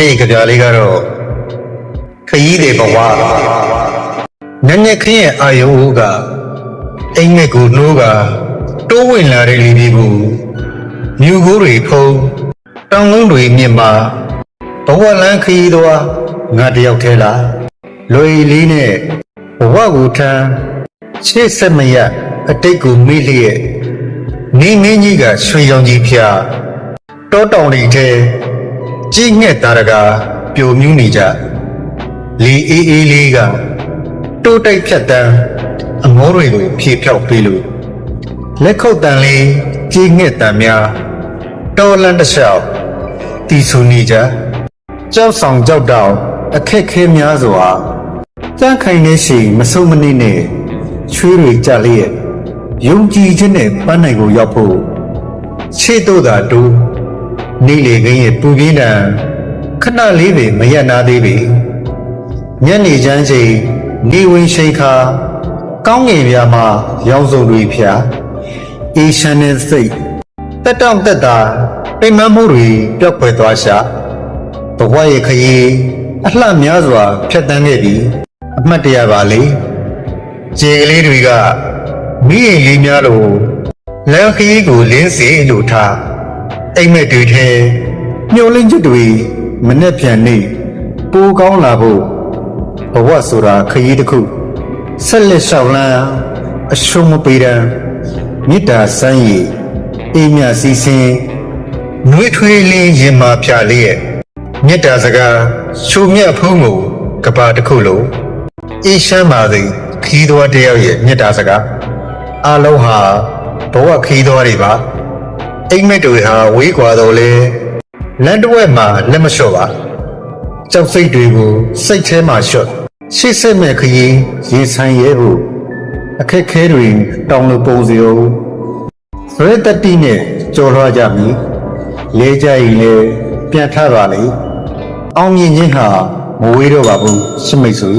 နေ့ကြပြလေးကတော့ခရီးတွေဘဝနက်နက်ခင်းရဲ့အာယုံဦးကအိမ်မက်ကိုနှိုးကတိုးဝင်လာတဲ့လေးတွေကိုမြူကိုတွေဖုံးတောင်လုံးတွေမြင့်မာဘဝလန်းခရီးသွားငါတယောက်ထဲလားလွယ်လေးနဲ့ဘဝကိုထမ်းရှေ့ဆက်မရအတိတ်ကိုမေ့လျက်နေမင်းကြီးကရွှေရောင်ကြီးဖျားတောတောင်တွေထဲ ကြီးငှက်သားတကာပျော်မြူးနေကြလီအေးအေးလေးကတိုးတိုက်ဖြတ်တန်းအမောတွေကိုဖြေဖြောက်ပေးလို့လက်ခုပ်တန်လေးကြီးငှက်တန်များတော်လန်တစ်လျှောက်တီဆူနေကြကြောက်ဆောင်ကြောက်တောင်အခက်ခဲများစွာကြမ်းခိုင်နေရှိမဆုံးမနစ်နဲ့ချွေးတွေကြလျက်ယုံကြည်ခြင်းနဲ့ပန်းနိုင်ကိုရောက်ဖို့ခြေတို့သာတူ နေလေခင်းရဲ့ပူပြင်းတံခဏလေးပဲမရက်နာသေးပြီညနေချမ်းချိန်နေဝင်ရှိန်ခါကောင်းငင်ပြာမှာရောင်စုံတွေဖြာအေရှန်နဲ့စိတ်တက်တောင့်တက်တာပိန်မမှုတွေပျောက်ကွယ်သွားရှာဘဝရဲ့ခရီးအလှများစွာဖြတ်တန်းခဲ့ပြီအမှတ်တရပါလေခြေကလေးတွေကမိရင်လေးများလို့လမ်းခရီးကိုလင်းစေလို့ထား အိမ်မက်တွေထဲမျောလင်းချက်တွေမနဲ့ပြန်နေပိုကောင်းလာဖို့ဘဝဆိုတာခရီးတစ်ခုဆက်လက်လျှောက်လန်းအရှုံးမပေးတမ်းမေတ္တာစမ်းရည်အိမ်မြစီစဉ်နှွေးထွေးလင်းရင်မာဖြာလေးရဲ့မေတ္တာစကားရှုမြတ်ဖုံးကိုကဘာတစ်ခုလုံးအေးရှမ်းပါသည်ခီးတော်တယောက်ရဲ့မေတ္တာစကားအလုံးဟာဘဝခီးတော်တွေပါ အိမ်မက်တွေဟာဝေးကွာတော့လေလမ်းတစ်ဝက်မှာလက်မလျှော့ပါကြောက်စိတ်တွေကိုစိတ်ထဲမှာလျှော့ရှေ့ဆက်မဲ့ခရီးရင်ဆိုင်ရဲဖို့အခက်ခဲတွေတောင်းလို့ပုံစံအောင်သရတတိနဲ့ကြော်လွှားကြမည်လဲကြရင်လေပြန်ထပါလေအောင်မြင်ခြင်းဟာမဝေးတော့ပါဘူးရှမိတ်ဆွေ